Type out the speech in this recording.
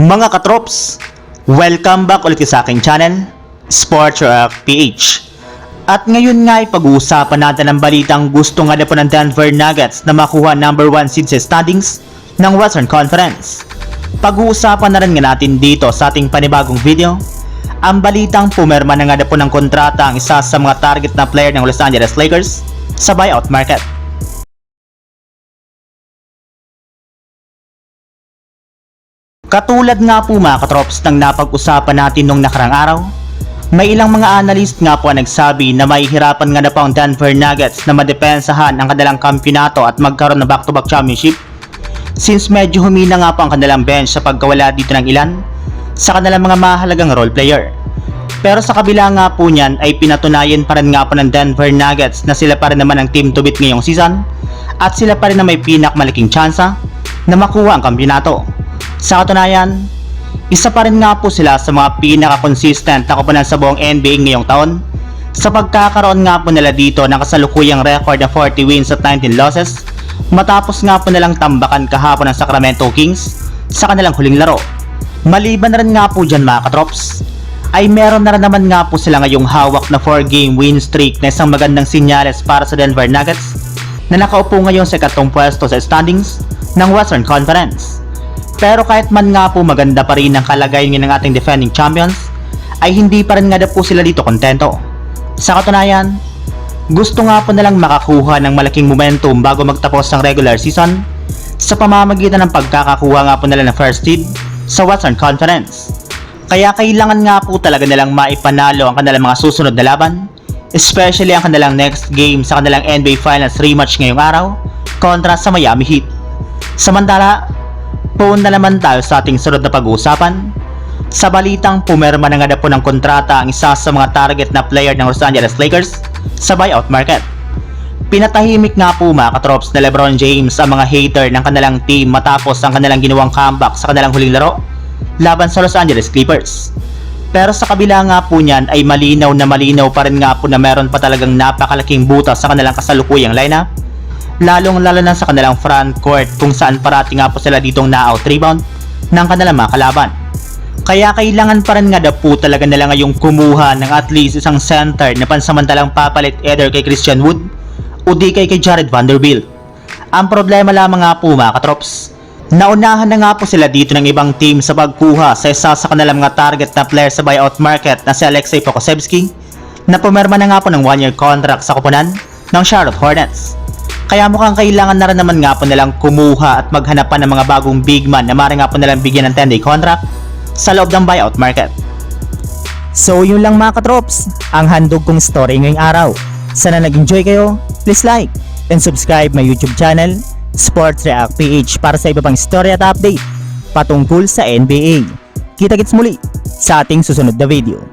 Mga katrops, welcome back ulit sa aking channel, Sports Rock PH. At ngayon nga ay pag-uusapan natin ang balitang gusto nga po ng Denver Nuggets na makuha number 1 seed sa standings ng Western Conference. Pag-uusapan na rin nga natin dito sa ating panibagong video, ang balitang pumerma na nga na po ng kontrata ang isa sa mga target na player ng Los Angeles Lakers sa buyout market. Katulad nga po mga katrops ng napag-usapan natin nung nakarang araw, may ilang mga analyst nga po ang nagsabi na mahihirapan nga na po ang Denver Nuggets na madepensahan ang kanilang kampyonato at magkaroon ng back-to-back championship since medyo humina nga po ang kanilang bench sa pagkawala dito ng ilan sa kanilang mga mahalagang role player. Pero sa kabila nga po niyan ay pinatunayan pa rin nga po ng Denver Nuggets na sila pa rin naman ang team to beat ngayong season at sila pa rin na may pinakmalaking tsansa na makuha ang kampyonato. Sa katunayan, isa pa rin nga po sila sa mga pinaka-consistent na koponan sa buong NBA ngayong taon sa pagkakaroon nga po nila dito ng kasalukuyang record na 40 wins at 19 losses matapos nga po nilang tambakan kahapon ng Sacramento Kings sa kanilang huling laro. Maliban na rin nga po dyan mga katrops, ay meron na rin naman nga po sila ngayong hawak na 4 game win streak na isang magandang sinyales para sa Denver Nuggets na nakaupo ngayon sa katong pwesto sa standings ng Western Conference. Pero kahit man nga po maganda pa rin ang kalagayan ng ating defending champions, ay hindi pa rin nga daw po sila dito kontento. Sa katunayan, gusto nga po nilang makakuha ng malaking momentum bago magtapos ang regular season sa pamamagitan ng pagkakakuha nga po nila ng first seed sa Western Conference. Kaya kailangan nga po talaga nilang maipanalo ang kanilang mga susunod na laban, especially ang kanilang next game sa kanilang NBA Finals rematch ngayong araw kontra sa Miami Heat. Samantala, Na naman tayo sa ating sunod na pag-uusapan. Sa balitang pumerma na nga na po ng kontrata ang isa sa mga target na player ng Los Angeles Lakers sa buyout market. Pinatahimik nga po mga katrops na Lebron James ang mga hater ng kanilang team matapos ang kanilang ginawang comeback sa kanilang huling laro laban sa Los Angeles Clippers. Pero sa kabila nga po niyan ay malinaw na malinaw pa rin nga po na meron pa talagang napakalaking butas sa kanilang kasalukuyang lineup lalong lalo na sa kanilang front court kung saan parati nga po sila ditong na-out rebound ng kanilang mga kalaban. Kaya kailangan pa rin nga daw po talaga nila ngayong kumuha ng at least isang center na pansamantalang papalit either kay Christian Wood o di kay kay Jared Vanderbilt. Ang problema lamang nga po mga katrops, naunahan na nga po sila dito ng ibang team sa pagkuha sa isa sa kanilang mga target na player sa buyout market na si Alexei Pokusevsky na pumerma na nga po ng one-year contract sa kupunan ng Charlotte Hornets. Kaya mukhang kailangan na rin naman nga po nilang kumuha at maghanap pa ng mga bagong big man na maaari nga po nilang bigyan ng 10-day contract sa loob ng buyout market. So yun lang mga katrops, ang handog kong story ngayong araw. Sana nag-enjoy kayo, please like and subscribe my YouTube channel, Sports React PH para sa iba pang story at update patungkol sa NBA. Kita-kits muli sa ating susunod na video.